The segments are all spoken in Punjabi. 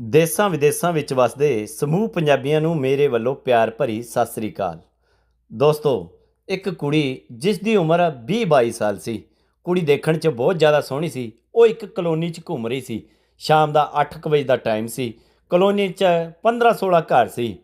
ਦੇਸਾਂ ਵਿਦੇਸਾਂ ਵਿੱਚ ਵਸਦੇ ਸਮੂਹ ਪੰਜਾਬੀਆਂ ਨੂੰ ਮੇਰੇ ਵੱਲੋਂ ਪਿਆਰ ਭਰੀ ਸਤਿ ਸ੍ਰੀ ਅਕਾਲ। ਦੋਸਤੋ, ਇੱਕ ਕੁੜੀ ਜਿਸ ਦੀ ਉਮਰ 20 22 ਸਾਲ ਸੀ, ਕੁੜੀ ਦੇਖਣ 'ਚ ਬਹੁਤ ਜ਼ਿਆਦਾ ਸੋਹਣੀ ਸੀ, ਉਹ ਇੱਕ ਕਲੋਨੀ 'ਚ ਘੁੰਮ ਰਹੀ ਸੀ। ਸ਼ਾਮ ਦਾ 8 ਵਜੇ ਦਾ ਟਾਈਮ ਸੀ, ਕਲੋਨੀ 'ਚ 15 16 ਘਰ ਸੀ,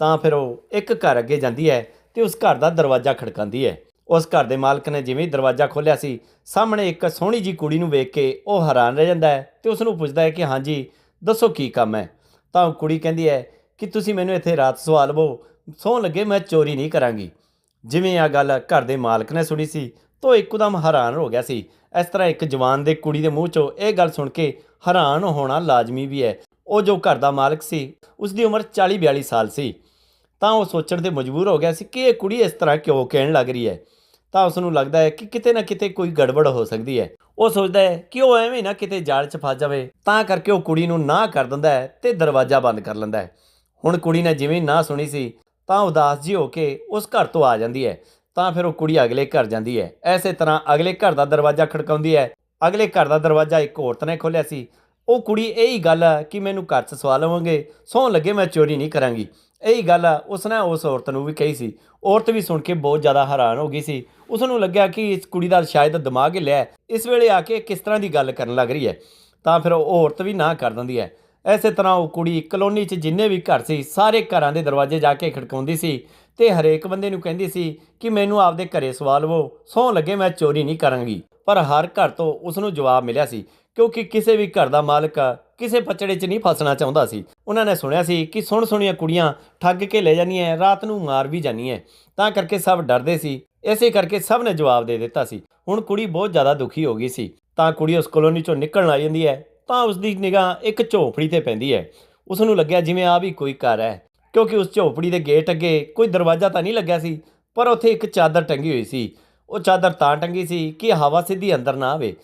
ਤਾਂ ਫਿਰ ਉਹ ਇੱਕ ਘਰ ਅੱਗੇ ਜਾਂਦੀ ਹੈ ਤੇ ਉਸ ਘਰ ਦਾ ਦਰਵਾਜ਼ਾ ਖੜਕਾਉਂਦੀ ਹੈ। ਉਸ ਘਰ ਦੇ ਮਾਲਕ ਨੇ ਜਿਵੇਂ ਦਰਵਾਜ਼ਾ ਖੋਲ੍ਹਿਆ ਸੀ, ਸਾਹਮਣੇ ਇੱਕ ਸੋਹਣੀ ਜੀ ਕੁੜੀ ਨੂੰ ਵੇਖ ਕੇ ਉਹ ਹੈਰਾਨ ਰਹਿ ਜਾਂਦਾ ਹੈ ਤੇ ਉਸ ਨੂੰ ਪੁੱਛਦਾ ਹੈ ਕਿ ਹਾਂਜੀ ਦੱਸੋ ਕੀ ਕੰਮ ਹੈ? ਤਾਂ ਉਹ ਕੁੜੀ ਕਹਿੰਦੀ ਹੈ ਕਿ ਤੁਸੀਂ ਮੈਨੂੰ ਇੱਥੇ ਰਾਤ ਸਵਾ ਲਵੋ ਸੌਂ ਲੱਗੇ ਮੈਂ ਚੋਰੀ ਨਹੀਂ ਕਰਾਂਗੀ। ਜਿਵੇਂ ਆ ਗੱਲ ਘਰ ਦੇ ਮਾਲਕ ਨੇ ਸੁਣੀ ਸੀ, ਤਾਂ ਉਹ ਇੱਕਦਮ ਹੈਰਾਨ ਹੋ ਗਿਆ ਸੀ। ਇਸ ਤਰ੍ਹਾਂ ਇੱਕ ਜਵਾਨ ਦੇ ਕੁੜੀ ਦੇ ਮੂੰਹ 'ਚੋਂ ਇਹ ਗੱਲ ਸੁਣ ਕੇ ਹੈਰਾਨ ਹੋਣਾ ਲਾਜ਼ਮੀ ਵੀ ਹੈ। ਉਹ ਜੋ ਘਰ ਦਾ ਮਾਲਕ ਸੀ ਉਸ ਦੀ ਉਮਰ 40 42 ਸਾਲ ਸੀ। ਤਾਂ ਉਹ ਸੋਚਣ ਤੇ ਮਜਬੂਰ ਹੋ ਗਿਆ ਸੀ ਕਿ ਇਹ ਕੁੜੀ ਇਸ ਤਰ੍ਹਾਂ ਕਿਉਂ ਕਹਿਣ ਲੱਗ ਰਹੀ ਹੈ। ਤਾਂ ਉਸ ਨੂੰ ਲੱਗਦਾ ਹੈ ਕਿ ਕਿਤੇ ਨਾ ਕਿਤੇ ਕੋਈ ਗੜਬੜ ਹੋ ਸਕਦੀ ਹੈ। ਉਹ ਸੋਚਦਾ ਹੈ ਕਿ ਉਹ ਐਵੇਂ ਨਾ ਕਿਤੇ ਜਾਲ 'ਚ ਫਸ ਜਾਵੇ, ਤਾਂ ਕਰਕੇ ਉਹ ਕੁੜੀ ਨੂੰ ਨਾ ਕਰ ਦਿੰਦਾ ਹੈ ਤੇ ਦਰਵਾਜ਼ਾ ਬੰਦ ਕਰ ਲੈਂਦਾ ਹੈ। ਹੁਣ ਕੁੜੀ ਨੇ ਜਿਵੇਂ ਨਾ ਸੁਣੀ ਸੀ, ਤਾਂ ਉਦਾਸ ਜੀ ਹੋ ਕੇ ਉਸ ਘਰ ਤੋਂ ਆ ਜਾਂਦੀ ਹੈ, ਤਾਂ ਫਿਰ ਉਹ ਕੁੜੀ ਅਗਲੇ ਘਰ ਜਾਂਦੀ ਹੈ। ਐਸੇ ਤਰ੍ਹਾਂ ਅਗਲੇ ਘਰ ਦਾ ਦਰਵਾਜ਼ਾ ਖੜਕਾਉਂਦੀ ਹੈ। ਅਗਲੇ ਘਰ ਦਾ ਦਰਵਾਜ਼ਾ ਇੱਕ ਔਰਤ ਨੇ ਖੋਲ੍ਹਿਆ ਸੀ। ਉਹ ਕੁੜੀ ਇਹੀ ਗੱਲ ਆ ਕਿ ਮੈਨੂੰ ਘਰ 'ਚ ਸਵਾ ਲਵਾਂਗੇ ਸੌਂ ਲੱਗੇ ਮੈਂ ਚੋਰੀ ਨਹੀਂ ਕਰਾਂਗੀ। ਇਹੀ ਗੱਲ ਆ, ਉਸ ਨੇ ਉਸ ਔਰਤ ਨੂੰ ਵੀ ਕਹੀ ਸੀ। ਔਰਤ ਵੀ ਸੁਣ ਕੇ ਬਹੁਤ ਜ਼ਿਆਦਾ ਹੈਰਾਨ ਹੋ ਗਈ ਸੀ। ਉਸ ਨੂੰ ਲੱਗਿਆ ਕਿ ਇਸ ਕੁੜੀ ਦਾ ਸ਼ਾਇਦ ਦਿਮਾਗ ਹਿੱਲਿਆ ਇਸ ਵੇਲੇ ਆ ਕੇ ਕਿਸ ਤਰ੍ਹਾਂ ਦੀ ਗੱਲ ਕਰਨ ਲੱਗ ਰਹੀ ਹੈ? ਤਾਂ ਫਿਰ ਉਹ ਔਰਤ ਵੀ ਨਾ ਕਰ ਦਿੰਦੀ ਹੈ। ਐਸੇ ਤਰ੍ਹਾਂ ਉਹ ਕੁੜੀ ਕਲੋਨੀ 'ਚ ਜਿੰਨੇ ਵੀ ਘਰ ਸੀ, ਸਾਰੇ ਘਰਾਂ ਦੇ ਦਰਵਾਜ਼ੇ ਜਾ ਕੇ ਖੜਕਾਉਂਦੀ ਸੀ ਤੇ ਹਰੇਕ ਬੰਦੇ ਨੂੰ ਕਹਿੰਦੀ ਸੀ ਕਿ ਮੈਨੂੰ ਆਪਦੇ ਘਰੇ ਸਵਾਲਵੋ ਲਵੋ ਲੱਗੇ ਮੈਂ ਚੋਰੀ ਨਹੀਂ ਕਰਾਂਗੀ। ਪਰ ਹਰ ਘਰ ਤੋਂ ਉਸ ਨੂੰ ਜਵਾਬ ਮਿਲਿਆ ਸੀ ਕਿਉਂਕਿ ਕਿਸੇ ਵੀ ਘਰ ਦਾ ਮਾਲਕ ਕਿਸੇ ਪਚੜੇ 'ਚ ਨਹੀਂ ਫਸਣਾ ਚਾਹੁੰਦਾ ਸੀ। ਉਹਨਾਂ ਨੇ ਸੁਣਿਆ ਸੀ ਕਿ ਸੁਣ ਸੁਣੀਆਂ ਕੁੜੀਆਂ ਠੱਗ ਕੇ ਲੈ ਜਾਂਦੀਆਂ ਰਾਤ ਨੂੰ ਮਾਰ ਵੀ ਜਾਂਦੀਆਂ ਤਾਂ ਕਰਕੇ ਸਭ ਡਰਦੇ ਸੀ। ਇਸੇ ਕਰਕੇ ਸਭ ਨੇ ਜਵਾਬ ਦੇ ਦਿੱਤਾ ਸੀ। ਹੁਣ ਕੁੜੀ ਬਹੁਤ ਜ਼ਿਆਦਾ ਦੁਖੀ ਹੋ ਗਈ ਸੀ। ਤਾਂ ਕੁੜੀ ਉਸ ਕਲੋਨੀ 'ਚੋਂ ਨਿਕਲਣ ਆ ਜਾਂਦੀ ਹੈ ਤਾਂ ਉਸ ਦੀ ਨਿਗਾਹ ਇੱਕ ਝੋਪੜੀ ਤੇ ਪੈਂਦੀ ਹੈ ਉਸ ਨੂੰ ਲੱਗਿਆ ਜਿਵੇਂ ਆ ਵੀ ਕੋਈ ਘਰ ਹੈ ਕਿਉਂਕਿ ਉਸ ਝੋਪੜੀ ਦੇ ਗੇਟ ਅੱਗੇ ਕੋਈ ਦਰਵਾਜ਼ਾ ਤਾਂ ਨਹੀਂ ਲੱਗਿਆ ਸੀ, ਪਰ ਉੱਥੇ ਇੱਕ ਚਾਦਰ ਟੰਗੀ ਹੋਈ ਸੀ। ਉਹ ਚਾਦਰ ਤਾਂ ਟੰਗੀ ਸੀ ਕਿ ਹਵਾ ਸਿੱਧੀ ਅੰਦਰ ਨਾ ਆਵੇ।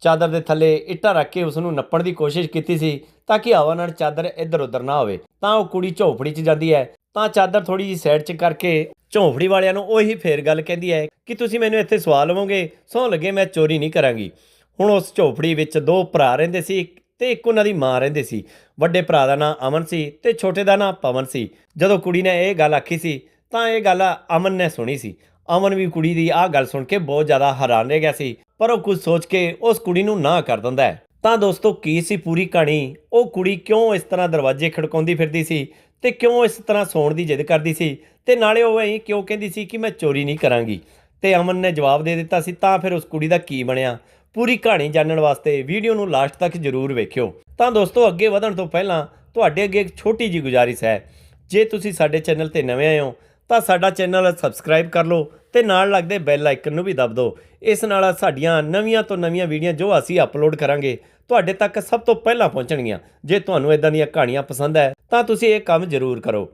ਚਾਦਰ ਦੇ ਥੱਲੇ ਇੱਟਾਂ ਰੱਖ ਕੇ ਉਸ ਨੂੰ ਨੱਪਣ ਦੀ ਕੋਸ਼ਿਸ਼ ਕੀਤੀ ਸੀ ਤਾਂ ਕਿ ਹਵਾ ਨਾਲ ਚਾਦਰ ਇੱਧਰ ਉੱਧਰ ਨਾ ਹੋਵੇ। ਤਾਂ ਉਹ ਕੁੜੀ ਝੋਪੜੀ 'ਚ ਜਾਂਦੀ ਹੈ। ਤਾਂ ਚਾਦਰ ਥੋੜੀ ਜਿਹੀ ਸਾਈਡ 'ਚ ਕਰਕੇ ਝੋਪੜੀ ਵਾਲਿਆਂ ਨੂੰ ਉਹੀ ਫੇਰ ਗੱਲ ਕਹਿੰਦੀ ਹੈ ਕਿ ਤੁਸੀਂ ਮੈਨੂੰ ਇੱਥੇ ਸਵਾ ਲਵੋਗੇ ਸੌਂ ਲੱਗੇ ਮੈਂ ਚੋਰੀ ਨਹੀਂ ਕਰਾਂਗੀ। ਹੁਣ ਉਸ ਝੋਪੜੀ ਵਿੱਚ ਦੋ ਭਰਾ ਰਹਿੰਦੇ ਸੀ ਤੇ ਇੱਕ ਉਹਨਾਂ ਦੀ ਮਾਂ ਰਹਿੰਦੇ ਸੀ। ਵੱਡੇ ਭਰਾ ਦਾ ਨਾਮ ਅਮਨ ਸੀ ਤੇ ਛੋਟੇ ਦਾ ਨਾਮ ਪਵਨ ਸੀ। ਜਦੋਂ ਕੁੜੀ ਨੇ ਇਹ ਗੱਲ ਆਖੀ ਸੀ ਤਾਂ ਇਹ ਗੱਲ ਅਮਨ ਨੇ ਸੁਣੀ ਸੀ। ਅਮਨ ਵੀ ਕੁੜੀ ਦੀ ਆਹ ਗੱਲ ਸੁਣ ਕੇ ਬਹੁਤ ਜ਼ਿਆਦਾ ਹੈਰਾਨ ਰਹਿ ਗਿਆ ਸੀ। ਪਰ ਉਹ ਕੁਝ ਸੋਚ ਕੇ ਉਸ ਕੁੜੀ ਨੂੰ ਨਾ ਕਰ ਦਿੰਦਾ ਹੈ। ਤਾਂ ਦੋਸਤੋ, ਕੀ ਸੀ ਪੂਰੀ ਕਹਾਣੀ? ਉਹ ਕੁੜੀ ਕਿਉਂ ਇਸ ਤਰ੍ਹਾਂ ਦਰਵਾਜ਼ੇ ਖੜਕਾਉਂਦੀ ਫਿਰਦੀ ਸੀ ਤੇ ਕਿਉਂ ਇਸ ਤਰ੍ਹਾਂ ਸੌਣ ਦੀ ਜਿੱਦ ਕਰਦੀ ਸੀ? ਤੇ ਨਾਲੇ ਉਹ ਐਂ ਕਿਉਂ ਕਹਿੰਦੀ ਸੀ ਕਿ ਮੈਂ ਚੋਰੀ ਨਹੀਂ ਕਰਾਂਗੀ? ਤੇ ਅਮਨ ਨੇ ਜਵਾਬ ਦੇ ਦਿੱਤਾ ਸੀ, ਤਾਂ ਫਿਰ ਉਸ ਕੁੜੀ ਦਾ ਕੀ ਬਣਿਆ? ਪੂਰੀ ਕਹਾਣੀ ਜਾਣਨ ਵਾਸਤੇ ਵੀਡੀਓ ਨੂੰ ਲਾਸਟ ਤੱਕ ਜ਼ਰੂਰ ਵੇਖਿਓ। ਤਾਂ ਦੋਸਤੋ, ਅੱਗੇ ਵਧਣ ਤੋਂ ਪਹਿਲਾਂ ਤੁਹਾਡੇ ਅੱਗੇ ਇੱਕ ਛੋਟੀ ਜੀ ਗੁਜ਼ਾਰਿਸ਼ ਹੈ। ਜੇ ਤੁਸੀਂ ਸਾਡੇ ਚੈਨਲ ਤੇ ਨਵੇਂ ਆਏ ਹੋ ਤਾਂ ਸਾਡਾ ਚੈਨਲ ਸਬਸਕ੍ਰਾਈਬ ਕਰ ਲਓ ਤੇ ਨਾਲ ਲੱਗਦੇ ਬੈਲ ਆਈਕਨ ਨੂੰ ਵੀ ਦਬ ਦਿਓ। ਇਸ ਨਾਲ ਸਾਡੀਆਂ ਨਵੀਆਂ ਤੋਂ ਨਵੀਆਂ ਵੀਡੀਓ ਜੋ ਅਸੀਂ ਅਪਲੋਡ ਕਰਾਂਗੇ, ਤੁਹਾਡੇ ਤੱਕ ਸਭ ਤੋਂ ਪਹਿਲਾਂ ਪਹੁੰਚਣਗੀਆਂ। ਜੇ ਤੁਹਾਨੂੰ ਇਦਾਂ ਦੀਆਂ ਕਹਾਣੀਆਂ ਪਸੰਦ ਹੈ, ਤਾਂ ਤੁਸੀਂ ਇਹ ਕੰਮ ਜ਼ਰੂਰ ਕਰੋ।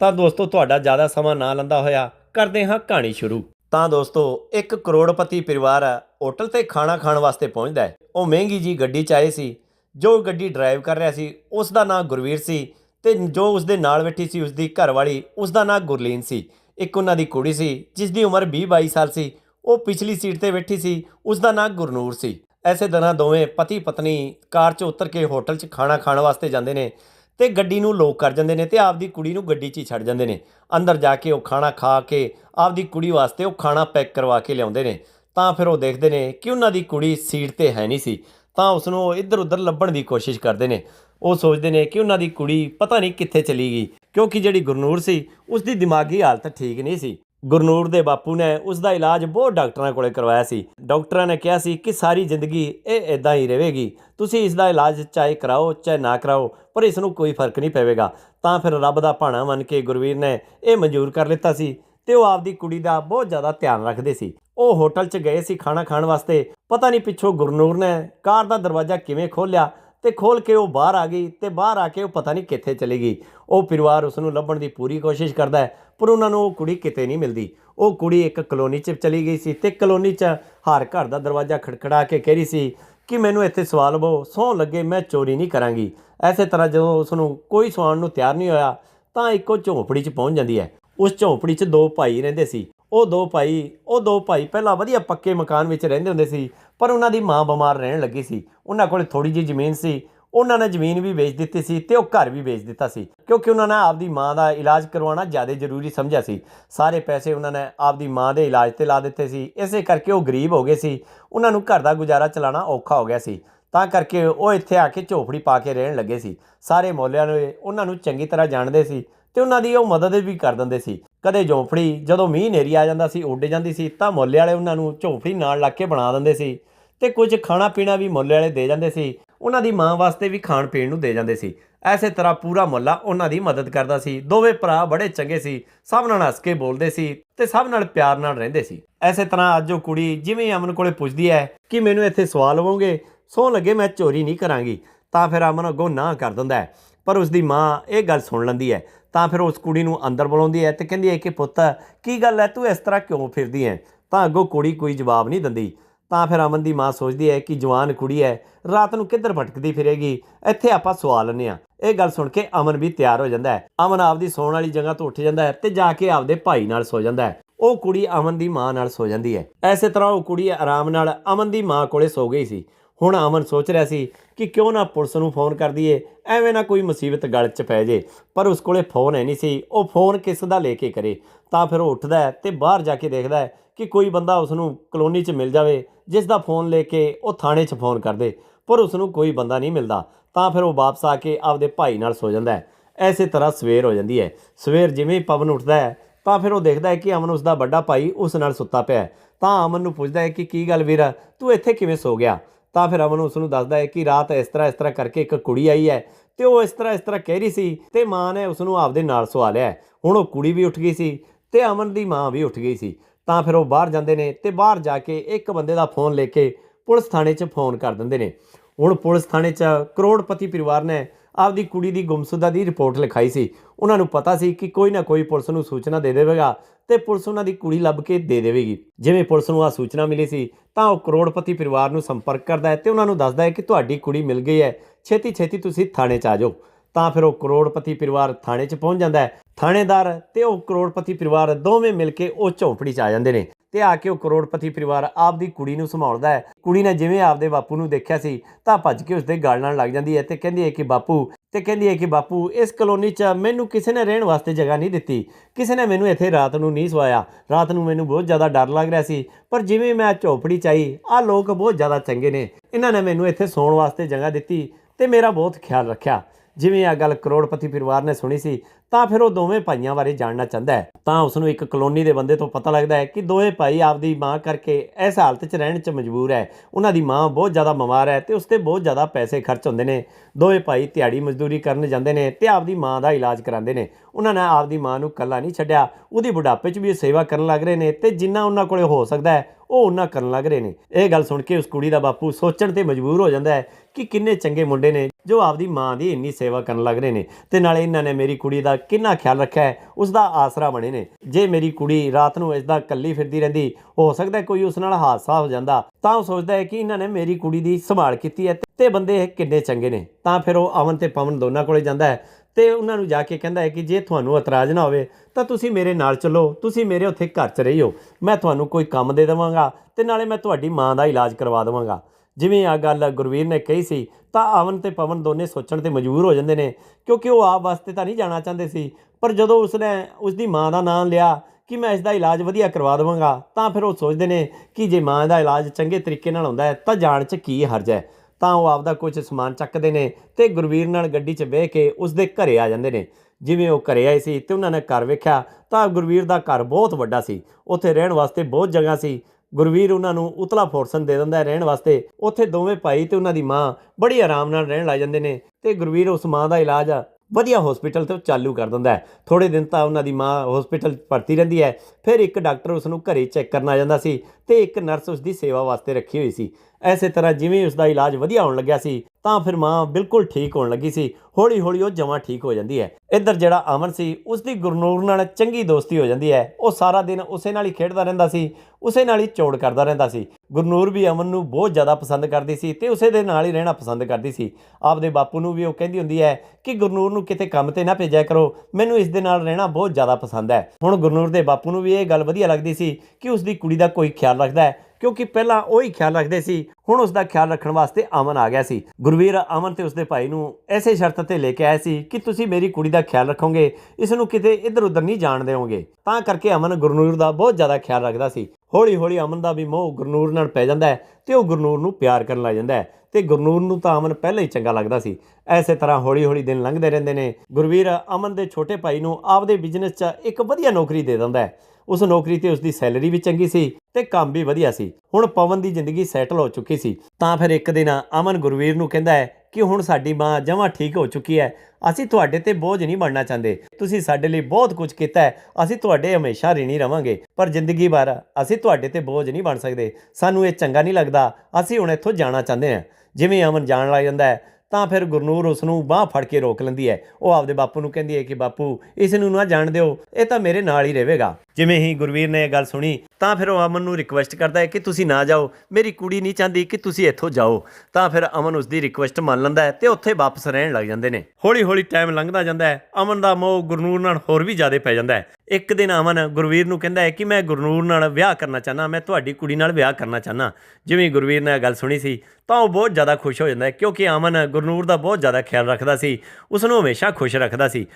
ਤਾਂ ਦੋਸਤੋ, ਤੁਹਾਡਾ ਜ਼ਿਆਦਾ ਸਮਾਂ ਨਾ ਲੰਦਾ ਹੋਇਆ, ਕਰਦੇ ਹਾਂ ਕਹਾਣੀ ਸ਼ੁਰੂ। ਤਾਂ ਦੋਸਤੋ, ਇੱਕ ਕਰੋੜਪਤੀ ਪਰਿਵਾਰ ਹੋਟਲ ਤੇ ਖਾਣਾ ਖਾਣ ਵਾਸਤੇ ਪਹੁੰਚਦਾ ਹੈ। ਉਹ ਮਹਿੰਗੀ ਜੀ ਗੱਡੀ 'ਚ ਆਏ ਸੀ। ਜੋ ਗੱਡੀ ਡਰਾਈਵ ਕਰ ਰਿਹਾ ਸੀ ਉਸ ਦਾ ਨਾਮ ਗੁਰਵੀਰ ਸੀ। ਤੇ ਜੋ ਉਸ ਦੇ ਨਾਲ ਬੈਠੀ ਸੀ ਉਸ ਦੀ ਘਰਵਾਲੀ ਉਸ ਦਾ ਨਾਮ ਗੁਰਲੀਨ ਸੀ। ਇੱਕ ਉਹਨਾਂ ਦੀ ਕੁੜੀ ਸੀ, ਜਿਸ ਦੀ ਉਮਰ 20 22 ਸਾਲ ਸੀ। ਉਹ ਪਿਛਲੀ ਸੀਟ ਤੇ ਬੈਠੀ ਸੀ ਉਸ ਦਾ ਨਾਮ ਗੁਰਨੂਰ ਸੀ। ਐਸੇ ਤਰ੍ਹਾਂ ਦੋਵੇਂ ਪਤੀ ਪਤਨੀ ਕਾਰ 'ਚ ਉਤਰ ਕੇ ਹੋਟਲ 'ਚ ਖਾਣਾ ਖਾਣ ਵਾਸਤੇ ਜਾਂਦੇ ਨੇ ਤੇ ਗੱਡੀ ਨੂੰ ਲੋਕ ਕਰ ਜਾਂਦੇ ਨੇ ਤੇ ਆਪਦੀ ਕੁੜੀ ਨੂੰ ਗੱਡੀ 'ਚ ਹੀ ਛੱਡ ਜਾਂਦੇ ਨੇ। ਅੰਦਰ ਜਾ ਕੇ ਉਹ ਖਾਣਾ ਖਾ ਕੇ ਆਪਦੀ ਕੁੜੀ ਵਾਸਤੇ ਉਹ ਖਾਣਾ ਪੈਕ ਕਰਵਾ ਕੇ ਲਿਆਉਂਦੇ ਨੇ। ਤਾਂ ਫਿਰ ਉਹ ਦੇਖਦੇ ਨੇ ਕਿ ਉਹਨਾਂ ਦੀ ਕੁੜੀ ਸੀਟ ਤੇ ਹੈ ਨਹੀਂ ਸੀ। ਤਾਂ ਉਸ ਨੂੰ ਉਹ ਇੱਧਰ ਉੱਧਰ ਲੱਭਣ ਦੀ ਕੋਸ਼ਿਸ਼ ਕਰਦੇ ਨੇ। ਉਹ ਸੋਚਦੇ ਨੇ ਕਿ ਉਹਨਾਂ ਦੀ ਕੁੜੀ ਪਤਾ ਨਹੀਂ ਕਿੱਥੇ ਚਲੀ ਗਈ, ਕਿਉਂਕਿ ਜਿਹੜੀ ਗੁਰਨੂਰ ਸੀ ਉਸ ਦੀ ਦਿਮਾਗੀ ਹਾਲਤ ਠੀਕ ਨਹੀਂ ਸੀ। ਗੁਰਨੂਰ ਦੇ ਬਾਪੂ ਨੇ ਉਸ ਦਾ ਇਲਾਜ ਬਹੁਤ ਡਾਕਟਰਾਂ ਕੋਲੇ ਕਰਵਾਇਆ ਸੀ। ਡਾਕਟਰਾਂ ਨੇ ਕਿਹਾ ਸੀ ਕਿ ਸਾਰੀ ਜ਼ਿੰਦਗੀ ਇਹ ਇਦਾਂ ਹੀ ਰਹੇਗੀ। ਤੁਸੀਂ ਇਸ ਦਾ ਇਲਾਜ ਚਾਹੇ ਕਰਾਓ ਚਾਹੇ ਨਾ ਕਰਾਓ, ਪਰ ਇਸ ਨੂੰ ਕੋਈ ਫ਼ਰਕ ਨਹੀਂ ਪਵੇਗਾ। ਤਾਂ ਫਿਰ ਰੱਬ ਦਾ ਭਾਣਾ ਮੰਨ ਕੇ ਗੁਰਵੀਰ ਨੇ ਇਹ ਮਨਜ਼ੂਰ ਕਰ ਲਿੱਤਾ ਸੀ ਤੇ ਉਹ ਆਪਦੀ ਕੁੜੀ ਦਾ ਬਹੁਤ ਜ਼ਿਆਦਾ ਧਿਆਨ ਰੱਖਦੇ ਸੀ। ਉਹ ਹੋਟਲ 'ਚ ਗਏ ਸੀ ਖਾਣਾ ਖਾਣ ਵਾਸਤੇ। ਪਤਾ ਨਹੀਂ ਪਿੱਛੋਂ ਗੁਰਨੂਰ ਨੇ ਕਾਰ ਦਾ ਦਰਵਾਜ਼ਾ ਕਿਵੇਂ ਖੋਲ੍ਹਿਆ ਤੇ ਖੋਲ ਕੇ ਉਹ ਬਾਹਰ ਆ ਗਈ ਤੇ ਬਾਹਰ ਆ ਕੇ ਉਹ ਪਤਾ ਨਹੀਂ ਕਿੱਥੇ ਚਲੀ ਗਈ। ਉਹ ਪਰਿਵਾਰ ਉਸ ਨੂੰ ਲੱਭਣ ਦੀ ਪੂਰੀ ਕੋਸ਼ਿਸ਼ ਕਰਦਾ ਹੈ, ਪਰ ਉਹਨਾਂ ਨੂੰ ਉਹ ਕੁੜੀ ਕਿਤੇ ਨਹੀਂ ਮਿਲਦੀ। ਉਹ ਕੁੜੀ ਇੱਕ ਕਲੋਨੀ 'ਚ ਚਲੀ ਗਈ ਸੀ ਤੇ ਕਲੋਨੀ 'ਚ ਹਰ ਘਰ ਦਾ ਦਰਵਾਜ਼ਾ ਖੜਖੜਾ ਕੇ ਕਹਿ ਰਹੀ ਸੀ ਕਿ ਮੈਨੂੰ ਇੱਥੇ ਸਵਾਲ ਲਵੋ ਸੌਂ ਲੱਗੇ, ਮੈਂ ਚੋਰੀ ਨਹੀਂ ਕਰਾਂਗੀ। ਐਸੇ ਤਰ੍ਹਾਂ ਜਦੋਂ ਉਸ ਨੂੰ ਕੋਈ ਸਵਾਉਣ ਨੂੰ ਤਿਆਰ ਨਹੀਂ ਹੋਇਆ ਤਾਂ ਇੱਕੋ ਝੋਪੜੀ 'ਚ ਪਹੁੰਚ ਜਾਂਦੀ ਹੈ। ਉਸ ਝੋਪੜੀ 'ਚ ਦੋ ਭਾਈ ਰਹਿੰਦੇ ਸੀ। ਉਹ ਦੋ ਭਾਈ, ਉਹ ਦੋ ਭਾਈ ਪਹਿਲਾਂ ਵਧੀਆ ਪੱਕੇ ਮਕਾਨ ਵਿੱਚ ਰਹਿੰਦੇ ਹੁੰਦੇ ਸੀ, ਪਰ ਉਹਨਾਂ ਦੀ ਮਾਂ ਬਿਮਾਰ ਰਹਿਣ ਲੱਗੀ ਸੀ। ਉਹਨਾਂ ਕੋਲ ਥੋੜੀ ਜਿਹੀ ਜ਼ਮੀਨ ਸੀ। ਉਹਨਾਂ ਨੇ ਜ਼ਮੀਨ ਵੀ ਵੇਚ ਦਿੱਤੀ ਸੀ ਤੇ ਉਹ ਘਰ ਵੀ ਵੇਚ ਦਿੱਤਾ ਸੀ, ਕਿਉਂਕਿ ਉਹਨਾਂ ਨੇ ਆਪਦੀ ਮਾਂ ਦਾ ਇਲਾਜ ਕਰਵਾਉਣਾ ਜ਼ਿਆਦਾ ਜ਼ਰੂਰੀ ਸਮਝਿਆ ਸੀ। ਸਾਰੇ ਪੈਸੇ ਉਹਨਾਂ ਨੇ ਆਪਦੀ ਮਾਂ ਦੇ ਇਲਾਜ ਤੇ ਲਾ ਦਿੱਤੇ ਸੀ। ਇਸੇ ਕਰਕੇ ਉਹ ਗਰੀਬ ਹੋ ਗਏ ਸੀ। ਉਹਨਾਂ ਨੂੰ ਘਰ ਦਾ ਗੁਜ਼ਾਰਾ ਚਲਾਉਣਾ ਔਖਾ ਹੋ ਗਿਆ ਸੀ। ਤਾਂ ਕਰਕੇ ਉਹ ਇੱਥੇ ਆ ਕੇ ਝੋਪੜੀ ਪਾ ਕੇ ਰਹਿਣ ਲੱਗੇ ਸੀ। ਸਾਰੇ ਮੌਲਿਆਂ ਨੂੰ, ਉਹਨਾਂ ਨੂੰ ਚੰਗੀ ਤਰ੍ਹਾਂ ਜਾਣਦੇ ਸੀ ਤੇ ਉਹਨਾਂ ਦੀ ਉਹ ਮਦਦ ਵੀ ਕਰ ਦਿੰਦੇ ਸੀ। ਕਦੇ ਝੋਪੜੀ ਜਦੋਂ ਮੀਂਹ ਹਨੇਰੀ ਆ ਜਾਂਦਾ ਸੀ, ਉੱਡ ਜਾਂਦੀ ਸੀ, ਤਾਂ ਮੁੱਲੇ ਵਾਲੇ ਉਹਨਾਂ ਨੂੰ ਝੋਪੜੀ ਨਾਲ ਲੱਗ ਕੇ ਬਣਾ ਦਿੰਦੇ ਸੀ ਤੇ ਕੁਝ ਖਾਣਾ ਪੀਣਾ ਵੀ ਮੁੱਲੇ ਵਾਲੇ ਦੇ ਜਾਂਦੇ ਸੀ। ਉਹਨਾਂ ਦੀ ਮਾਂ ਵਾਸਤੇ ਵੀ ਖਾਣ ਪੀਣ ਨੂੰ ਦੇ ਜਾਂਦੇ ਸੀ। ਐਸੇ ਤਰ੍ਹਾਂ ਪੂਰਾ ਮੁੱਲਾ ਉਹਨਾਂ ਦੀ ਮਦਦ ਕਰਦਾ ਸੀ। ਦੋਵੇਂ ਭਰਾ ਬੜੇ ਚੰਗੇ ਸੀ, ਸਭ ਨਾਲ ਹੱਸ ਕੇ ਬੋਲਦੇ ਸੀ ਤੇ ਸਭ ਨਾਲ ਪਿਆਰ ਨਾਲ ਰਹਿੰਦੇ ਸੀ। ਐਸੇ ਤਰ੍ਹਾਂ ਅੱਜ ਉਹ ਕੁੜੀ ਜਿਵੇਂ ਅਮਨ ਕੋਲੇ ਪੁੱਛਦੀ ਹੈ ਕਿ ਮੈਨੂੰ ਇੱਥੇ ਸਵਾਲ ਲਵੋਗੇ? ਸੌ ਲੱਗੇ ਮੈਂ ਚੋਰੀ ਨਹੀਂ ਕਰਾਂਗੀ। ਤਾਂ ਫਿਰ ਅਮਨ ਅੱਗੋਂ ਨਾ ਕਰ ਦਿੰਦਾ ਹੈ। ਪਰ ਉਸ ਦੀ ਮਾਂ ਇਹ ਗੱਲ ਸੁਣ ਲੈਂਦੀ ਹੈ, ਤਾਂ ਫਿਰ ਉਸ ਕੁੜੀ ਨੂੰ ਅੰਦਰ ਬੁਲਾਉਂਦੀ ਹੈ ਤੇ ਕਹਿੰਦੀ ਹੈ ਕਿ ਪੁੱਤ, ਕੀ ਗੱਲ ਹੈ? ਤੂੰ ਇਸ ਤਰ੍ਹਾਂ ਕਿਉਂ ਫਿਰਦੀ ਹੈ? ਤਾਂ ਅੱਗੋਂ ਕੁੜੀ ਕੋਈ ਜਵਾਬ ਨਹੀਂ ਦਿੰਦੀ। ਤਾਂ ਫਿਰ ਅਮਨ ਦੀ ਮਾਂ ਸੋਚਦੀ ਹੈ ਕਿ ਜਵਾਨ ਕੁੜੀ ਹੈ, ਰਾਤ ਨੂੰ ਕਿੱਧਰ ਭਟਕਦੀ ਫਿਰੇਗੀ? ਇੱਥੇ ਆਪਾਂ ਸਵਾ ਲੈਂਦੇ ਆ ਇਹ ਗੱਲ ਸੁਣ ਕੇ ਅਮਨ ਵੀ ਤਿਆਰ ਹੋ ਜਾਂਦਾ ਹੈ। ਅਮਨ ਆਪਦੀ ਸੌਣ ਵਾਲੀ ਜਗ੍ਹਾ ਤੋਂ ਉੱਠ ਜਾਂਦਾ ਹੈ ਤੇ ਜਾ ਕੇ ਆਪਦੇ ਭਾਈ ਨਾਲ ਸੌ ਜਾਂਦਾ ਹੈ। ਉਹ ਕੁੜੀ ਅਮਨ ਦੀ ਮਾਂ ਨਾਲ ਸੌ ਜਾਂਦੀ ਹੈ। ਐਸੇ ਤਰ੍ਹਾਂ ਉਹ ਕੁੜੀ ਆਰਾਮ ਨਾਲ ਅਮਨ ਦੀ ਮਾਂ ਕੋਲੇ ਸੌ ਗਈ ਸੀ। ਹੁਣ ਅਮਨ ਸੋਚ ਰਿਹਾ ਸੀ ਕਿ ਕਿਉਂ ਨਾ ਪੁਲਿਸ ਨੂੰ ਫੋਨ ਕਰ ਦਈਏ, ਐਵੇਂ ਨਾ ਕੋਈ ਮੁਸੀਬਤ ਗਲ 'ਚ ਪੈ ਜੇ। ਪਰ ਉਸ ਕੋਲੇ ਫੋਨ ਹੈ ਨਹੀਂ ਸੀ। ਉਹ ਫੋਨ ਕਿਸ ਦਾ ਲੈ ਕੇ ਕਰੇ? ਤਾਂ ਫਿਰ ਉਹ ਉੱਠਦਾ ਹੈ ਤੇ ਬਾਹਰ ਜਾ ਕੇ ਦੇਖਦਾ ਕਿ ਕੋਈ ਬੰਦਾ ਉਸ ਨੂੰ ਕਲੋਨੀ 'ਚ ਮਿਲ ਜਾਵੇ, ਜਿਸ ਦਾ ਫੋਨ ਲੈ ਕੇ ਉਹ ਥਾਣੇ 'ਚ ਫੋਨ ਕਰਦੇ। ਪਰ ਉਸ ਨੂੰ ਕੋਈ ਬੰਦਾ ਨਹੀਂ ਮਿਲਦਾ। ਤਾਂ ਫਿਰ ਉਹ ਵਾਪਸ ਆ ਕੇ ਆਪਦੇ ਭਾਈ ਨਾਲ ਸੋ ਜਾਂਦਾ ਹੈ। ਐਸੇ ਤਰ੍ਹਾਂ ਸਵੇਰ ਹੋ ਜਾਂਦੀ ਹੈ। ਸਵੇਰ ਜਿਵੇਂ ਪਵਨ ਉੱਠਦਾ ਹੈ, ਤਾਂ ਫਿਰ ਉਹ ਦੇਖਦਾ ਹੈ ਕਿ ਅਮਨ ਉਸ ਦਾ ਵੱਡਾ ਭਾਈ ਉਸ ਨਾਲ ਸੁੱਤਾ ਪਿਆ ਹੈ। ਤਾਂ ਅਮਨ ਨੂੰ ਪੁੱਛਦਾ ਹੈ ਕਿ ਕੀ ਗੱਲ ਵੀਰ, ਤੂੰ ਇੱਥੇ ਕਿਵੇਂ ਸੋ ਗਿਆ? ਤਾਂ ਫਿਰ ਅਮਨ ਉਸ ਨੂੰ ਦੱਸਦਾ ਹੈ ਕਿ ਰਾਤ ਇਸ ਤਰ੍ਹਾਂ ਇਸ ਤਰ੍ਹਾਂ ਕਰਕੇ ਇੱਕ ਕੁੜੀ ਆਈ ਹੈ ਤੇ ਉਹ ਇਸ ਤਰ੍ਹਾਂ ਇਸ ਤਰ੍ਹਾਂ ਕਹਿ ਰਹੀ ਸੀ ਤੇ ਮਾਂ ਨੇ ਉਸ ਨੂੰ ਆਪਦੇ ਨਾਲ ਸਵਾ ਲਿਆ ਹੁਣ ਉਹ ਕੁੜੀ ਵੀ ਉੱਠ ਗਈ ਸੀ ਤੇ ਅਮਨ ਦੀ ਮਾਂ ਵੀ ਉੱਠ ਗਈ ਸੀ। ਤਾਂ ਫਿਰ ਉਹ ਬਾਹਰ ਜਾਂਦੇ ਨੇ ਤੇ ਬਾਹਰ ਜਾ ਕੇ ਇੱਕ ਬੰਦੇ ਦਾ ਫੋਨ ਲੈ ਕੇ ਪੁਲਿਸ ਥਾਣੇ 'ਚ ਫੋਨ ਕਰ ਦਿੰਦੇ ਨੇ। ਹੁਣ ਪੁਲਿਸ ਥਾਣੇ 'ਚ ਕਰੋੜਪਤੀ ਪਰਿਵਾਰ ਨੇ ਆਪਦੀ ਕੁੜੀ ਦੀ ਗੁੰਮਸ਼ੁਦਾ ਦੀ ਰਿਪੋਰਟ ਲਿਖਾਈ ਸੀ। ਉਹਨਾਂ ਨੂੰ ਪਤਾ ਸੀ ਕਿ ਕੋਈ ਨਾ ਕੋਈ ਪੁਲਿਸ ਨੂੰ ਸੂਚਨਾ ਦੇ ਦੇਵੇਗਾ ਤੇ ਪੁਲਿਸ ਉਹਨਾਂ ਦੀ ਕੁੜੀ ਲੱਭ ਕੇ ਦੇ ਦੇਵੇਗੀ। ਜਿਵੇਂ ਪੁਲਿਸ ਨੂੰ ਆ ਸੂਚਨਾ ਮਿਲੀ ਸੀ, ਤਾਂ ਉਹ ਕਰੋੜਪਤੀ ਪਰਿਵਾਰ ਨੂੰ ਸੰਪਰਕ ਕਰਦਾ ਹੈ ਤੇ ਉਹਨਾਂ ਨੂੰ ਦੱਸਦਾ ਹੈ ਕਿ ਤੁਹਾਡੀ ਕੁੜੀ ਮਿਲ ਗਈ ਹੈ। ਛੇਤੀ ਛੇਤੀ ਤੁਸੀਂ ਥਾਣੇ 'ਚ ਆ ਜਾਓ। ਤਾਂ ਫਿਰ ਉਹ ਕਰੋੜਪਤੀ ਪਰਿਵਾਰ ਥਾਣੇ 'ਚ ਪਹੁੰਚ ਜਾਂਦਾ ਹੈ। ਥਾਣੇਦਾਰ ਤੇ ਉਹ ਕਰੋੜਪਤੀ ਪਰਿਵਾਰ ਦੋਵੇਂ ਮਿਲ ਕੇ ਉਹ ਝੌਂਪੜੀ 'ਚ ਆ ਜਾਂਦੇ ਨੇ। ਤੇ ਆ ਕੇ ਉਹ ਕਰੋੜਪਤੀ ਪਰਿਵਾਰ ਆਪਦੀ ਕੁੜੀ ਨੂੰ ਸੰਭਾਲਦਾ ਹੈ। ਕੁੜੀ ਨੇ ਜਿਵੇਂ ਆਪਦੇ ਬਾਪੂ ਨੂੰ ਦੇਖਿਆ ਸੀ, ਤਾਂ ਭੱਜ ਕੇ ਉਸਦੇ ਗਲ ਨਾਲ ਲੱਗ ਜਾਂਦੀ ਹੈ ਤੇ ਕਹਿੰਦੀ ਹੈ ਕਿ ਬਾਪੂ, ਤੇ ਕਹਿੰਦੀ ਹੈ ਕਿ ਬਾਪੂ, ਇਸ ਕਲੋਨੀ 'ਚ ਮੈਨੂੰ ਕਿਸੇ ਨੇ ਰਹਿਣ ਵਾਸਤੇ ਜਗ੍ਹਾ ਨਹੀਂ ਦਿੱਤੀ। ਕਿਸੇ ਨੇ ਮੈਨੂੰ ਇੱਥੇ ਰਾਤ ਨੂੰ ਨਹੀਂ ਸਵਾਇਆ। ਰਾਤ ਨੂੰ ਮੈਨੂੰ ਬਹੁਤ ਜ਼ਿਆਦਾ ਡਰ ਲੱਗ ਰਿਹਾ ਸੀ, ਪਰ ਜਿਵੇਂ ਮੈਂ ਝੋਪੜੀ 'ਚ ਆਈ ਆਹ ਲੋਕ ਬਹੁਤ ਜ਼ਿਆਦਾ ਚੰਗੇ ਨੇ। ਇਹਨਾਂ ਨੇ ਮੈਨੂੰ ਇੱਥੇ ਸੌਣ ਵਾਸਤੇ ਜਗ੍ਹਾ ਦਿੱਤੀ ਤੇ ਮੇਰਾ ਬਹੁਤ ਖਿਆਲ ਰੱਖਿਆ। ਜਿਵੇਂ ਆ ਗੱਲ ਕਰੋੜਪਤੀ ਪਰਿਵਾਰ ਨੇ ਸੁਣੀ ਸੀ, ਤਾਂ ਫਿਰ ਉਹ ਦੋਵੇਂ ਭਾਈਆਂ ਬਾਰੇ ਜਾਣਨਾ ਚਾਹੁੰਦਾ ਹੈ। ਤਾਂ ਉਸ ਨੂੰ ਇੱਕ ਕਲੋਨੀ ਦੇ ਬੰਦੇ ਤੋਂ ਪਤਾ ਲੱਗਦਾ ਹੈ ਕਿ ਦੋਵੇਂ ਭਾਈ ਆਪਦੀ ਮਾਂ ਕਰਕੇ ਇਸ ਹਾਲਤ 'ਚ ਰਹਿਣ 'ਚ ਮਜਬੂਰ ਹੈ। ਉਹਨਾਂ ਦੀ ਮਾਂ ਬਹੁਤ ਜ਼ਿਆਦਾ ਬਿਮਾਰ ਹੈ ਤੇ ਉਸ ਤੇ ਬਹੁਤ ਜ਼ਿਆਦਾ ਪੈਸੇ ਖਰਚ ਹੁੰਦੇ ਨੇ। ਦੋਵੇਂ ਭਾਈ ਦਿਹਾੜੀ ਮਜ਼ਦੂਰੀ ਕਰਨ ਜਾਂਦੇ ਨੇ ਤੇ ਆਪਦੀ ਮਾਂ ਦਾ ਇਲਾਜ ਕਰਾਉਂਦੇ ਨੇ। ਉਹਨਾਂ ਨੇ ਆਪਦੀ ਮਾਂ ਨੂੰ ਇਕੱਲਾ ਨਹੀਂ ਛੱਡਿਆ, ਉਹਦੀ ਬੁਢਾਪੇ 'ਚ ਵੀ ਸੇਵਾ ਕਰਨ ਲੱਗ ਰਹੇ ਨੇ ਤੇ ਜਿੰਨਾ ਉਹਨਾਂ ਕੋਲੇ ਹੋ ਸਕਦਾ ਹੈ ਉਹ ਉਹਨਾਂ ਕਰਨ ਲੱਗ ਰਹੇ ਨੇ। ਇਹ ਗੱਲ ਸੁਣ ਕੇ ਉਸ ਕੁੜੀ ਦਾ ਬਾਪੂ ਸੋਚਣ ਤੇ ਮਜਬੂਰ ਹੋ ਜਾਂਦਾ ਹੈ ਕਿ ਕਿੰਨੇ ਚੰਗੇ ਮੁੰਡੇ ਨੇ ਜੋ ਆਪਦੀ ਮਾਂ ਦੀ ਇੰਨੀ ਸੇਵਾ ਕਰਨ ਲੱਗ ਰਹੇ ਨੇ ਤੇ ਨਾਲੇ ਇਹਨਾਂ ਨੇ ਮੇਰੀ ਕੁੜੀ ਦਾ ਕਿੰਨਾ ਖਿਆਲ ਰੱਖਿਆ ਹੈ, ਉਸ ਦਾ ਆਸਰਾ ਬਣੇ ਨੇ। ਜੇ ਮੇਰੀ ਕੁੜੀ ਰਾਤ ਨੂੰ ਇਸ ਦਾ ਇਕੱਲੀ ਫਿਰਦੀ ਰਹਿੰਦੀ, ਹੋ ਸਕਦਾ ਕੋਈ ਉਸ ਨਾਲ ਹਾਦਸਾ ਹੋ ਜਾਂਦਾ। ਤਾਂ ਉਹ ਸੋਚਦਾ ਹੈ ਕਿ ਇਹਨਾਂ ਨੇ ਮੇਰੀ ਕੁੜੀ ਦੀ ਸੰਭਾਲ ਕੀਤੀ ਹੈ ਤੇ ਬੰਦੇ ਕਿੰਨੇ ਚੰਗੇ ਨੇ। ਤਾਂ ਫਿਰ ਉਹ ਅਮਨ ਤੇ ਪਵਨ ਦੋਨਾਂ ਕੋਲੇ ਜਾਂਦਾ ਹੈ। ਤੇ ਉਹਨਾਂ ਨੂੰ ਜਾ ਕੇ ਕਹਿੰਦਾ ਹੈ ਕਿ ਜੇ ਤੁਹਾਨੂੰ ਇਤਰਾਜ਼ ਨਾ ਹੋਵੇ, ਤਾਂ ਤੁਸੀਂ ਮੇਰੇ ਨਾਲ ਚੱਲੋ, ਤੁਸੀਂ ਮੇਰੇ ਉੱਥੇ ਘਰ 'ਚ ਰਹੀਓ। ਮੈਂ ਤੁਹਾਨੂੰ ਕੋਈ ਕੰਮ ਦੇ ਦੇਵਾਂਗਾ ਤੇ ਨਾਲੇ ਮੈਂ ਤੁਹਾਡੀ ਮਾਂ ਦਾ ਇਲਾਜ ਕਰਵਾ ਦੇਵਾਂਗਾ। ਜਿਵੇਂ ਆ ਗੱਲ ਗੁਰਵੀਰ ਨੇ ਕਹੀ ਸੀ, ਤਾਂ ਅਮਨ ਤੇ ਪਵਨ ਦੋਨੇ ਸੋਚਣ ਤੇ ਮਜਬੂਰ ਹੋ ਜਾਂਦੇ ਨੇ, ਕਿਉਂਕਿ ਉਹ ਆਪ ਵਾਸਤੇ ਤਾਂ ਨਹੀਂ ਜਾਣਾ ਚਾਹੁੰਦੇ ਸੀ, ਪਰ ਜਦੋਂ ਉਸਨੇ ਉਸਦੀ ਮਾਂ ਦਾ ਨਾਮ ਲਿਆ ਕਿ ਮੈਂ ਇਸ ਦਾ ਇਲਾਜ ਵਧੀਆ ਕਰਵਾ ਦੇਵਾਂਗਾ, ਤਾਂ ਫਿਰ ਉਹ ਸੋਚਦੇ ਨੇ ਕਿ ਜੇ ਮਾਂ ਦਾ ਇਲਾਜ ਚੰਗੇ ਤਰੀਕੇ ਨਾਲ ਹੁੰਦਾ ਹੈ, ਤਾਂ ਜਾਣ 'ਚ ਕੀ ਹਰਜ ਹੈ। ਤਾਂ ਉਹ ਆਪਦਾ ਕੁਝ ਸਮਾਨ ਚੱਕਦੇ ਨੇ ਤੇ ਗੁਰਵੀਰ ਨਾਲ ਗੱਡੀ 'ਚ ਬਹਿ ਕੇ ਉਸਦੇ ਘਰੇ ਆ ਜਾਂਦੇ ਨੇ। ਜਿਵੇਂ ਉਹ ਘਰੇ ਆਏ ਸੀ ਤੇ ਉਹਨਾਂ ਨੇ ਘਰ ਵੇਖਿਆ ਤਾਂ ਗੁਰਵੀਰ ਦਾ ਘਰ ਬਹੁਤ ਵੱਡਾ ਸੀ। ਉੱਥੇ ਰਹਿਣ ਵਾਸਤੇ ਬਹੁਤ ਜਗ੍ਹਾ ਸੀ। ਗੁਰਵੀਰ ਉਹਨਾਂ ਨੂੰ ਉਤਲਾ ਫੋਰਸਨ ਦੇ ਦਿੰਦਾ ਰਹਿਣ ਵਾਸਤੇ। ਉੱਥੇ ਦੋਵੇਂ ਭਾਈ ਤੇ ਉਹਨਾਂ ਦੀ ਮਾਂ ਬੜੀ ਆਰਾਮ ਨਾਲ ਰਹਿਣ ਲੱਗ ਜਾਂਦੇ ਨੇ ਤੇ ਗੁਰਵੀਰ ਉਸ ਮਾਂ ਦਾ ਇਲਾਜ ਵਧੀਆ ਹਸਪੀਟਲ ਤੋਂ ਚਾਲੂ ਕਰ ਦਿੰਦਾ ਹੈ। ਥੋੜੇ ਦਿਨ ਤਾਂ ਉਹਨਾਂ ਦੀ ਮਾਂ ਹਸਪੀਟਲ ਭਰਤੀ ਰਹਿੰਦੀ ਹੈ। ਫਿਰ ਇੱਕ ਡਾਕਟਰ ਉਸ ਨੂੰ ਘਰੇ ਚੈੱਕ ਕਰਨ ਆ ਜਾਂਦਾ ਸੀ ਤੇ ਇੱਕ ਨਰਸ ਉਸ ਦੀ ਸੇਵਾ ਵਾਸਤੇ ਰੱਖੀ ਹੋਈ ਸੀ। ਐਸੇ ਤਰ੍ਹਾਂ ਜਿਵੇਂ ਉਸ ਦਾ ਇਲਾਜ ਵਧੀਆ ਹੋਣ ਲੱਗਿਆ ਸੀ, ਤਾਂ ਫਿਰ ਮਾਂ ਬਿਲਕੁਲ ਠੀਕ ਹੋਣ ਲੱਗੀ ਸੀ। ਹੌਲੀ ਹੌਲੀ ਉਹ ਜਮਾਂ ਠੀਕ ਹੋ ਜਾਂਦੀ ਹੈ। ਇੱਧਰ ਜਿਹੜਾ ਅਮਨ ਸੀ ਉਸ ਦੀ ਗੁਰਨੂਰ ਨਾਲ ਚੰਗੀ ਦੋਸਤੀ ਹੋ ਜਾਂਦੀ ਹੈ। ਉਹ ਸਾਰਾ ਦਿਨ ਉਸੇ ਨਾਲ ਹੀ ਖੇਡਦਾ ਰਹਿੰਦਾ ਸੀ, ਉਸੇ ਨਾਲ ਹੀ ਚੌੜ ਕਰਦਾ ਰਹਿੰਦਾ ਸੀ। ਗੁਰਨੂਰ ਵੀ ਅਮਨ ਨੂੰ ਬਹੁਤ ਜ਼ਿਆਦਾ ਪਸੰਦ ਕਰਦੀ ਸੀ ਤੇ ਉਸੇ ਦੇ ਨਾਲ ਹੀ ਰਹਿਣਾ ਪਸੰਦ ਕਰਦੀ ਸੀ। ਆਪਦੇ ਬਾਪੂ ਨੂੰ ਵੀ ਉਹ ਕਹਿੰਦੀ ਹੁੰਦੀ ਹੈ ਕਿ ਗੁਰਨੂਰ ਨੂੰ ਕਿਤੇ ਕੰਮ ਤੇ ਨਾ ਭੇਜਿਆ ਕਰੋ, ਮੈਨੂੰ ਇਸ ਦੇ ਨਾਲ ਰਹਿਣਾ ਬਹੁਤ ਜ਼ਿਆਦਾ ਪਸੰਦ ਹੈ। ਹੁਣ ਗੁਰਨੂਰ ਦੇ ਬਾਪੂ ਨੂੰ ਵੀ ਇਹ ਗੱਲ ਵਧੀਆ ਲੱਗਦੀ ਸੀ ਕਿ ਉਸ ਦੀ ਕੁੜੀ ਦਾ ਕੋਈ ਖਿਆਲ ਰੱਖਦਾ ਹੈ। ਕਿਉਂਕਿ ਪਹਿਲਾਂ ਉਹ ਹੀ ਖਿਆਲ ਰੱਖਦੇ ਸੀ, ਹੁਣ ਉਸ ਦਾ ਖਿਆਲ ਰੱਖਣ ਵਾਸਤੇ ਅਮਨ ਆ ਗਿਆ ਸੀ। ਗੁਰਵੀਰ, ਅਮਨ ਤੇ ਉਸਦੇ ਭਾਈ ਨੂੰ ਐਸੇ ਸ਼ਰਤ ਤੇ ਲੈ ਕੇ ਆਇਆ ਸੀ ਕਿ ਤੁਸੀਂ ਮੇਰੀ ਕੁੜੀ ਦਾ ਖਿਆਲ ਰੱਖੋਗੇ, ਇਸ ਨੂੰ ਕਿਤੇ ਇੱਧਰ ਉੱਧਰ ਨਹੀਂ ਜਾਣ ਦਿਓਗੇ। ਤਾਂ ਕਰਕੇ ਅਮਨ ਗੁਰਨੂਰ ਦਾ ਬਹੁਤ ਜ਼ਿਆਦਾ ਖਿਆਲ ਰੱਖਦਾ ਸੀ। ਹੌਲੀ ਹੌਲੀ ਅਮਨ ਦਾ ਵੀ ਮੋਹ ਗੁਰਨੂਰ ਨਾਲ ਪੈ ਜਾਂਦਾ ਹੈ ਤੇ ਉਹ ਗੁਰਨੂਰ ਨੂੰ ਪਿਆਰ ਕਰਨ ਲੱਗ ਜਾਂਦਾ ਹੈ ਤੇ ਗੁਰਨੂਰ ਨੂੰ ਤਾਂ ਅਮਨ ਪਹਿਲਾਂ ਹੀ ਚੰਗਾ ਲੱਗਦਾ ਸੀ। ਐਸੇ ਤਰ੍ਹਾਂ ਹੌਲੀ ਹੌਲੀ ਦਿਨ ਲੰਘਦੇ ਰਹਿੰਦੇ ਨੇ। ਗੁਰਵੀਰ, ਅਮਨ ਦੇ ਛੋਟੇ ਭਾਈ ਨੂੰ ਆਪਦੇ ਬਿਜ਼ਨਸ 'ਚ ਇੱਕ ਵਧੀਆ ਨੌਕਰੀ ਦੇ ਦਿੰਦਾ ਹੈ। ਉਸ ਨੌਕਰੀ ਤੇ ਉਸਦੀ ਸੈਲਰੀ ਵੀ ਚੰਗੀ ਸੀ। ਤੇ ਕੰਮ ਵੀ ਵਧੀਆ ਸੀ। ਹੁਣ ਪਵਨ ਦੀ ਜ਼ਿੰਦਗੀ ਸੈਟਲ ਹੋ ਚੁੱਕੀ ਸੀ। ਤਾਂ ਫਿਰ ਇੱਕ ਦਿਨ ਅਮਨ ਗੁਰਵੀਰ ਨੂੰ ਕਹਿੰਦਾ ਹੈ ਕਿ ਹੁਣ ਸਾਡੀ ਮਾਂ ਜਮਾਂ ਠੀਕ ਹੋ ਚੁੱਕੀ ਹੈ। ਅਸੀਂ ਤੁਹਾਡੇ ਤੇ ਬੋਝ ਨਹੀਂ ਬਣਨਾ ਚਾਹੁੰਦੇ। ਤੁਸੀਂ ਸਾਡੇ ਲਈ ਬਹੁਤ ਕੁਝ ਕੀਤਾ ਹੈ। ਅਸੀਂ ਤੁਹਾਡੇ ਹਮੇਸ਼ਾ ਰਿਣੀ ਰਵਾਂਗੇ। ਪਰ ਜ਼ਿੰਦਗੀ ਭਰ ਅਸੀਂ ਤੁਹਾਡੇ ਤੇ ਬੋਝ ਨਹੀਂ ਬਣ ਸਕਦੇ। ਸਾਨੂੰ ਇਹ ਚੰਗਾ ਨਹੀਂ ਲੱਗਦਾ। ਅਸੀਂ ਹੁਣ ਇੱਥੋਂ ਜਾਣਾ ਚਾਹੁੰਦੇ ਹਾਂ। ਜਿਵੇਂ ਅਮਨ ਜਾਣ ਲੱਗ ਜਾਂਦਾ ਹੈ, ਤਾਂ ਫਿਰ ਗੁਰਨੂਰ ਉਸ ਨੂੰ ਬਾਹ ਫੜ ਕੇ ਰੋਕ ਲੈਂਦੀ ਹੈ। ਉਹ ਆਪਦੇ ਬਾਪੂ ਨੂੰ ਕਹਿੰਦੀ ਹੈ ਕਿ, ਬਾਪੂ, ਇਸ ਨੂੰ ਨਾ ਜਾਣ ਦਿਓ। ਇਹ ਤਾਂ ਮੇਰੇ ਨਾਲ ਹੀ ਰਹੇਗਾ। ਜਿਵੇਂ ਹੀ ਗੁਰਵੀਰ ਨੇ ਇਹ ਗੱਲ ਸੁਣੀ, ਤਾਂ ਫਿਰ ਉਹ ਅਮਨ ਨੂੰ ਰਿਕੁਐਸਟ ਕਰਦਾ ਹੈ ਕਿ ਤੁਸੀਂ ਨਾ ਜਾਓ, ਮੇਰੀ ਕੁੜੀ ਨਹੀਂ ਚਾਹੁੰਦੀ ਕਿ ਤੁਸੀਂ ਇੱਥੋਂ ਜਾਓ। ਤਾਂ ਫਿਰ ਅਮਨ ਉਸ ਦੀ ਰਿਕਵੈਸਟ ਮੰਨ ਲੈਂਦਾ ਹੈ ਤੇ ਉੱਥੇ ਵਾਪਸ ਰਹਿਣ ਲੱਗ ਜਾਂਦੇ ਨੇ। ਹੌਲੀ ਹੌਲੀ ਟਾਈਮ ਲੰਘਦਾ ਜਾਂਦਾ ਹੈ, ਅਮਨ ਦਾ ਮੋਹ ਗੁਰਨੂਰ ਨਾਲ ਹੋਰ ਵੀ ਜ਼ਿਆਦਾ ਪੈ ਜਾਂਦਾ ਹੈ। ਇੱਕ ਦਿਨ ਅਮਨ ਗੁਰਵੀਰ ਨੂੰ ਕਹਿੰਦਾ ਹੈ ਕਿ ਮੈਂ ਗੁਰਨੂਰ ਨਾਲ ਵਿਆਹ ਕਰਨਾ ਚਾਹਨਾ ਮੈਂ ਤੁਹਾਡੀ ਕੁੜੀ ਨਾਲ ਵਿਆਹ ਕਰਨਾ ਚਾਹਨਾ ਜਿਵੇਂ ਗੁਰਵੀਰ ਨੇ ਇਹ ਗੱਲ ਸੁਣੀ ਸੀ, ਤਾਂ ਉਹ ਬਹੁਤ ਜ਼ਿਆਦਾ ਖੁਸ਼ ਹੋ ਜਾਂਦਾ ਹੈ, ਕਿਉਂਕਿ ਅਮਨ ਗੁਰਨੂਰ ਦਾ ਬਹੁਤ ਜ਼ਿਆਦਾ ਖਿਆਲ ਰੱਖਦਾ ਸੀ ਉਸ ਨੂੰ ਹਮੇਸ਼ਾ ਖੁਸ਼ ਰੱਖਦਾ ਸੀ।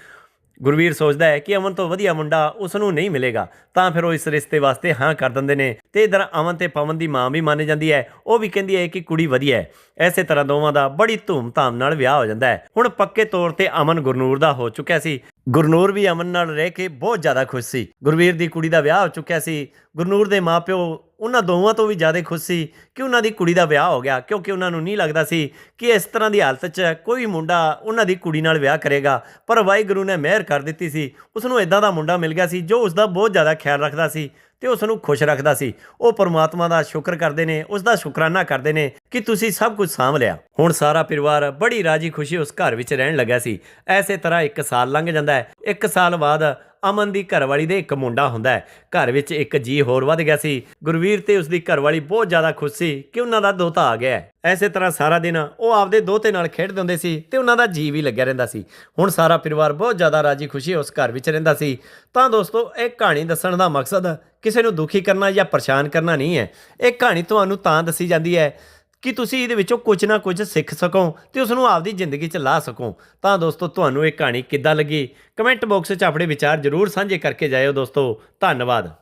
ਗੁਰਵੀਰ ਸੋਚਦਾ ਹੈ ਕਿ ਅਮਨ ਤੋਂ ਵਧੀਆ ਮੁੰਡਾ ਉਸ ਨੂੰ ਨਹੀਂ ਮਿਲੇਗਾ, ਤਾਂ ਫਿਰ ਉਹ ਇਸ ਰਿਸ਼ਤੇ ਵਾਸਤੇ ਹਾਂ ਕਰ ਦਿੰਦੇ ਨੇ। ਤੇ ਇਧਰ ਅਮਨ ਤੇ ਪਵਨ ਦੀ ਮਾਂ ਵੀ ਮੰਨ ਜਾਂਦੀ ਹੈ। ਉਹ ਵੀ ਕਹਿੰਦੀ ਹੈ ਕਿ ਕੁੜੀ ਵਧੀਆ ਹੈ। ਐਸੇ ਤਰ੍ਹਾਂ ਦੋਵਾਂ ਦਾ ਬੜੀ ਧੂਮ-ਧਾਮ ਨਾਲ ਵਿਆਹ ਹੋ ਜਾਂਦਾ ਹੈ। ਹੁਣ ਪੱਕੇ ਤੌਰ ਤੇ ਅਮਨ ਗੁਰਨੂਰ ਦਾ ਹੋ ਚੁੱਕਿਆ ਸੀ। ਗੁਰਨੂਰ ਵੀ ਅਮਨ ਨਾਲ ਰਹਿ ਕੇ ਬਹੁਤ ਜ਼ਿਆਦਾ ਖੁਸ਼ ਸੀ। ਗੁਰਵੀਰ ਦੀ ਕੁੜੀ ਦਾ ਵਿਆਹ ਹੋ ਚੁੱਕਿਆ ਸੀ। ਗੁਰਨੂਰ ਦੇ ਮਾਪਿਓ ਉਹਨਾਂ ਦੋਵਾਂ ਤੋਂ ਵੀ ਜ਼ਿਆਦਾ ਖੁਸ਼ ਸੀ ਕਿ ਉਹਨਾਂ ਦੀ ਕੁੜੀ ਦਾ ਵਿਆਹ ਹੋ ਗਿਆ, ਕਿਉਂਕਿ ਉਹਨਾਂ ਨੂੰ ਨਹੀਂ ਲੱਗਦਾ ਸੀ ਕਿ ਇਸ ਤਰ੍ਹਾਂ ਦੀ ਹਾਲਤ 'ਚ ਕੋਈ ਮੁੰਡਾ ਉਹਨਾਂ ਦੀ ਕੁੜੀ ਨਾਲ ਵਿਆਹ ਕਰੇਗਾ। ਪਰ ਵਾਹਿਗੁਰੂ ਨੇ ਮਿਹਰ ਕਰ ਦਿੱਤੀ ਸੀ। ਉਸ ਨੂੰ ਇਦਾਂ ਦਾ ਮੁੰਡਾ ਮਿਲ ਗਿਆ ਸੀ ਜੋ ਉਸ ਦਾ ਬਹੁਤ ਜ਼ਿਆਦਾ ਖਿਆਲ ਰੱਖਦਾ ਸੀ। ਤੇ ਉਸ ਨੂੰ ਖੁਸ਼ ਰੱਖਦਾ ਸੀ। ਉਹ ਪਰਮਾਤਮਾ ਦਾ ਸ਼ੁਕਰ ਕਰਦੇ ਨੇ, ਉਸ ਦਾ ਸ਼ੁਕਰਾਨਾ ਕਰਦੇ ਨੇ ਕਿ ਤੁਸੀਂ ਸਭ ਕੁਝ ਸਾਂਭ ਲਿਆ। ਹੁਣ ਸਾਰਾ ਪਰਿਵਾਰ ਬੜੀ ਰਾਜੀ ਖੁਸ਼ੀ ਉਸ ਘਰ ਵਿੱਚ ਰਹਿਣ ਲੱਗਾ ਸੀ। ਐਸੇ ਤਰ੍ਹਾਂ ਇੱਕ ਸਾਲ ਲੰਘ ਜਾਂਦਾ ਹੈ। ਇੱਕ ਸਾਲ ਬਾਅਦ ਅਮਨ ਦੀ ਘਰਵਾਲੀ ਦੇ ਇੱਕ ਮੁੰਡਾ ਹੁੰਦਾ ਹੈ। ਘਰ ਵਿੱਚ ਇੱਕ ਜੀ ਹੋਰ ਵੱਧ ਗਿਆ ਸੀ। ਗੁਰਵੀਰ ਤੇ ਉਸ ਦੀ ਘਰਵਾਲੀ ਬਹੁਤ ਜ਼ਿਆਦਾ ਖੁਸ਼ ਸੀ ਕਿ ਉਹਨਾਂ ਦਾ ਦੋਤਾ ਆ ਗਿਆ ਹੈ। ਐਸੇ ਤਰ੍ਹਾਂ ਸਾਰਾ ਦਿਨ ਉਹ ਆਪਦੇ ਦੋਤੇ ਨਾਲ ਖੇਡਦੇ ਹੁੰਦੇ ਸੀ ਤੇ ਉਹਨਾਂ ਦਾ ਜੀ ਵੀ ਲੱਗਿਆ ਰਹਿੰਦਾ ਸੀ। ਹੁਣ ਸਾਰਾ ਪਰਿਵਾਰ ਬਹੁਤ ਜ਼ਿਆਦਾ ਰਾਜੀ ਖੁਸ਼ੀ ਉਸ ਘਰ ਵਿੱਚ ਰਹਿੰਦਾ ਸੀ। ਤਾਂ ਦੋਸਤੋ, ਇਹ ਕਹਾਣੀ ਦੱਸਣ ਦਾ ਮਕਸਦ ਕਿਸੇ ਨੂੰ ਦੁਖੀ ਕਰਨਾ ਜਾਂ ਪਰੇਸ਼ਾਨ ਕਰਨਾ ਨਹੀਂ ਹੈ। ਇਹ ਕਹਾਣੀ ਤੁਹਾਨੂੰ ਤਾਂ ਦੱਸੀ ਜਾਂਦੀ ਹੈ ਕਿ ਤੁਸੀਂ ਇਹਦੇ ਵਿੱਚੋਂ ਕੁਝ ਨਾ ਕੁਝ ਸਿੱਖ ਸਕੋ ਤੇ ਉਸ ਨੂੰ ਆਪਦੀ ਜ਼ਿੰਦਗੀ 'ਚ ਲਾ ਸਕੋ। ਤਾਂ ਦੋਸਤੋ, ਤੁਹਾਨੂੰ ਇਹ ਕਹਾਣੀ ਕਿੱਦਾਂ ਲੱਗੀ? ਕਮੈਂਟ ਬਾਕਸ 'ਚ ਆਪਣੇ ਵਿਚਾਰ ਜ਼ਰੂਰ ਸਾਂਝੇ ਕਰਕੇ ਜਾਇਓ ਦੋਸਤੋ। ਧੰਨਵਾਦ।